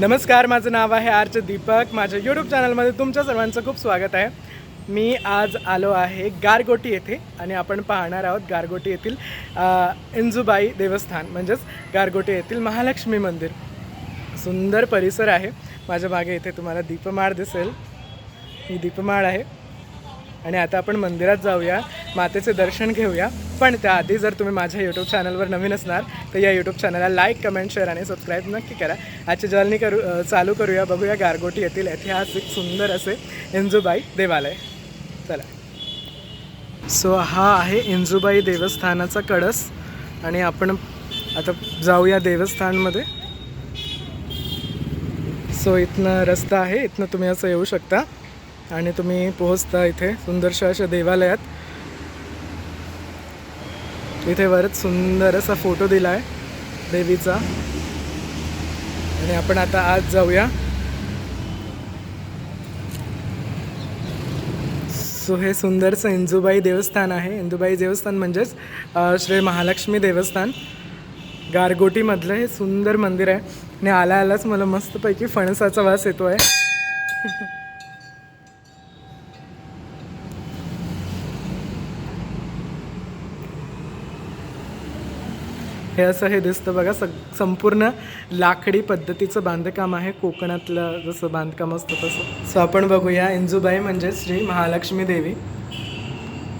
नमस्कार माझं नाव आहे आर्च दीपक. माझ्या यूट्यूब चॅनलमध्ये तुमच्या सर्वांचं खूप स्वागत आहे. मी आज आलो आहे गारगोटी येथे आणि आपण पाहणार आहोत गारगोटी येथील इंजुबाई देवस्थान म्हणजेच गारगोटी येथील महालक्ष्मी मंदिर. सुंदर परिसर आहे. माझ्या मागे इथे तुम्हाला दीपमाळ दिसेल. ही दीपमाळ आहे. आणि आता आपण मंदिरात जाऊया. मातेचे दर्शन घेऊया. पण त्याआधी जर तुम्ही माझ्या यूट्यूब चॅनलवर नवीन असणार तर या यूट्यूब चॅनलला लाईक कमेंट शेअर आणि सबस्क्राईब नक्की करा. आजची जर्नी करू चालू करूया. बघूया गारगोटी येथील ऐतिहासिक सुंदर असे इंजुबाई देवालय. चला. सो हा आहे इंजुबाई देवस्थानाचा कळस. आणि आपण आता जाऊया देवस्थानमध्ये. सो इथनं रस्ता आहे. इथनं तुम्ही असं येऊ शकता. आणि तुम्ही पोहोचता इथे सुंदरशा अशा देवालयात. इथे वरच सुंदर असा फोटो दिला आहे देवीचा. आणि आपण आता आज जाऊया. सो हे सुंदरसं इंदुबाई देवस्थान आहे. इंदुबाई देवस्थान म्हणजेच श्री महालक्ष्मी देवस्थान. गारगोटीमधलं हे सुंदर मंदिर आहे. आणि आला आलाच मला मस्तपैकी फणसाचा वास येतो आहे हे असं हे दिसतं बघा. सग संपूर्ण लाकडी पद्धतीचं बांधकाम आहे. कोकणातलं जसं बांधकाम असतं तसं. सो आपण बघूया. इंजूबाई म्हणजे श्री महालक्ष्मी देवी.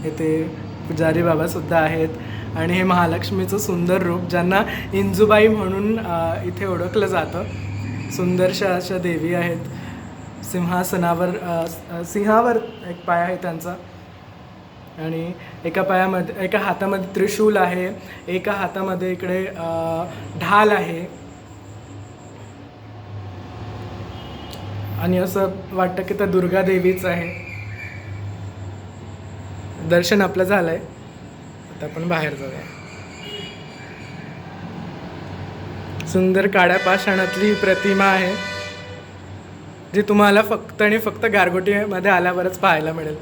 इथे पुजारी बाबासुद्धा आहेत. आणि हे महालक्ष्मीचं सुंदर रूप ज्यांना इंजूबाई म्हणून इथे ओळखलं जातं. सुंदरशा अशा देवी आहेत. सिंहासनावर सिंहावर एक पाय आहे त्यांचा. आणि एका पायामध्ये एका हातामध्ये त्रिशूल आहे एका हातामध्ये इकडे ढाल आहे. आणि असं वाटतं की तर दुर्गा देवीच आहे. दर्शन आपलं झालंय. आता आपण बाहेर जाऊया. सुंदर काड्या पाषाणातली ही प्रतिमा आहे जी तुम्हाला फक्त आणि फक्त गारगोटीमध्ये आल्यावरच पाहायला मिळेल.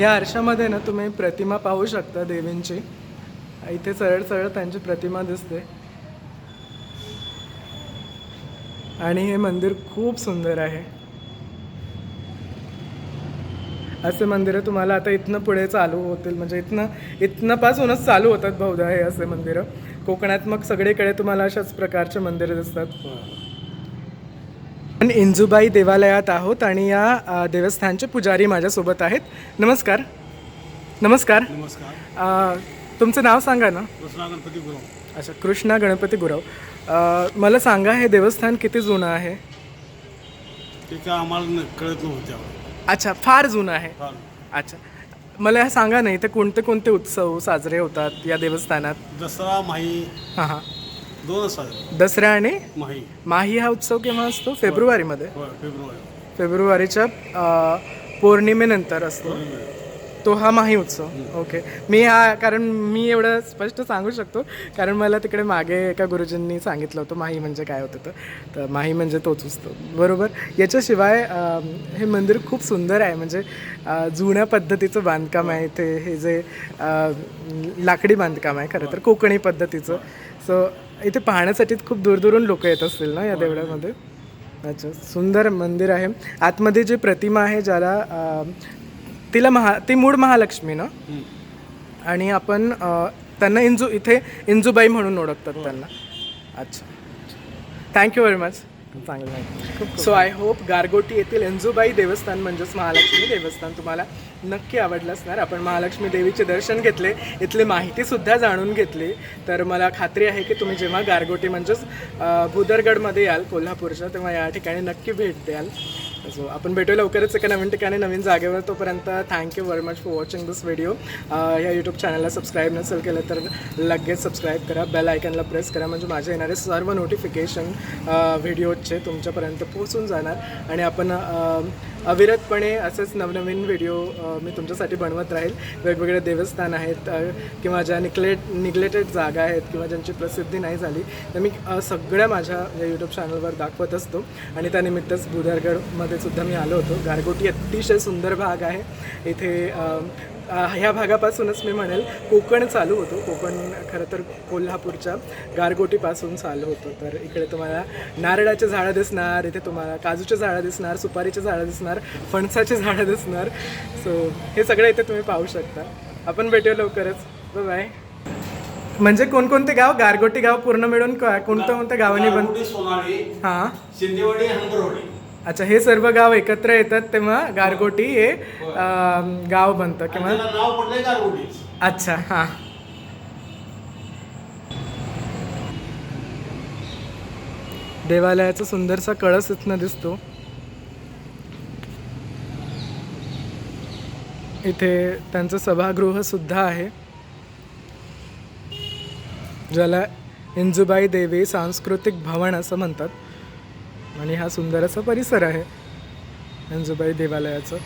या आरशामध्ये ना तुम्ही प्रतिमा पाहू शकता देवींची. इथे सरळ सरळ त्यांची प्रतिमा दिसते. आणि हे मंदिर खूप सुंदर आहे. असे मंदिरं तुम्हाला आता इथनं पुढे चालू होतील. म्हणजे इथनं इथनं पासूनच चालू होतात बहुधा हे असे मंदिरं. कोकणात मग सगळीकडे तुम्हाला अशाच प्रकारचे मंदिरं दिसतात. हो. आपण इंजुबाई देवालयात आहोत आणि या देवस्थानचे पुजारी माझ्यासोबत आहेत. नमस्कार. नमस्कार. नमस्कार. तुमचं नाव सांगा ना. कृष्णा गणपती गुरव. अच्छा कृष्णा गणपती गुरव. मला सांगा हे देवस्थान किती जुनं आहे? ते काय आम्हाला कळत नव्हतं अच्छा फार जुनं आहे. अच्छा. मला सांगा ना इथे कोणते कोणते उत्सव साजरे होतात या देवस्थानात? दसरा माही हां हां. दसरा आणि माही. माही हा उत्सव केव्हा असतो? फेब्रुवारीमध्ये. होय फेब्रुवारी. फेब्रुवारीच्या अ, पौर्णिमेनंतर असतो. तो हा माही उत्सव. ओके. मी हा कारण मी एवढं स्पष्ट सांगू शकतो. कारण मला तिकडे मागे एका गुरुजींनी सांगितलं होतं माही म्हणजे काय होतं तर. तर माही म्हणजे तोच उत्सव. बरोबर? याच्याशिवाय अ, हे मंदिर खूप सुंदर आहे. म्हणजे अ, जुन्या पद्धतीचं बांधकाम आहे. इथे हे जे अ, लाकडी बांधकाम आहे खरं तर कोकणी पद्धतीचं. सो इथे पाहण्यासाठी खूप दूरदूरून लोक येत असतील ना या देवळामध्ये? अच्छा सुंदर मंदिर आहे. आतमध्ये जी प्रतिमा आहे ज्याला तिला महा ती मूळ महालक्ष्मी ना? आणि आपण त्यांना इंजू इथे इंजूबाई म्हणून ओळखतात त्यांना. अच्छा. थँक्यू व्हेरी मच चांगलं आहे. सो आय होप गारगोटी येथील इंजूबाई देवस्थान म्हणजेच महालक्ष्मी देवस्थान तुम्हाला नक्की आवडलं असणार. आपण महालक्ष्मी देवीचे दर्शन घेतले इथली माहितीसुद्धा जाणून घेतली. तर मला खात्री आहे की तुम्ही जेव्हा गारगोटी म्हणजेच भुदरगडमध्ये याल कोल्हापूरच्या तेव्हा या ठिकाणी नक्की भेट द्याल. सो आपण भेटू लवकरच एका नवीन ठिकाणी नवीन जागेवर. तोपर्यंत thank you very much for watching this video या यूट्यूब चॅनलला सबस्क्राईब नसेल केलं तर लगेच सबस्क्राईब करा. बेल आयकनला प्रेस करा. म्हणजे माझे येणारे सर्व नोटिफिकेशन व्हिडिओचे uh, तुमच्यापर्यंत पोहोचून जाणार. आणि आपण uh, अविरतपणे असेच नवनवीन व्हिडिओ uh, मी तुमच्यासाठी बनवत राहील. वेगवेगळे देवस्थान आहेत किंवा ज्या निग्लेट निग्लेटेड जागा आहेत किंवा ज्यांची प्रसिद्धी नाही झाली तर मी सगळ्या माझ्या या यूट्यूब चॅनलवर दाखवत असतो. आणि त्यानिमित्तच बुधारगडमध्ये सुद्धा मी आलो होतो. गारगोटी अतिशय सुंदर भाग आहे. इथे ह्या भागापासूनच मी म्हणेल कोकण चालू होतो. कोकण खरं तर कोल्हापूरच्या गारगोटीपासून चालू होतो. तर इकडे तुम्हाला नारळाचे झाडं दिसणार इथे तुम्हाला काजूचे झाडं दिसणार सुपारीचे झाडं दिसणार फणसाचे झाडं दिसणार. सो हे सगळं इथे तुम्ही पाहू शकता. आपण भेटूया लवकरच. बाय म्हणजे कोणकोणते गाव? गारगोटी गाव पूर्ण मिळून का- कोणत्या कोणत्या गावांनी बन गारगोटी, सोनाळी हां. शिंदेवाडी अच्छा हे सर्व गाव एकत्र येतात तेव्हा गारगोटी हे अं, गाव बनतं किंवा त्याला नाव पडलंय गारगोटीच. अच्छा हां. देवालयाचा सुंदरसा कळस इथनं दिसतो. इथे त्यांचं सभागृह सुद्धा आहे. ज्याला इंजुबाई देवी सांस्कृतिक भवन असं म्हणतात. आणि हा सुंदर असा परिसर आहे. इंजुबाई देवालयाचं.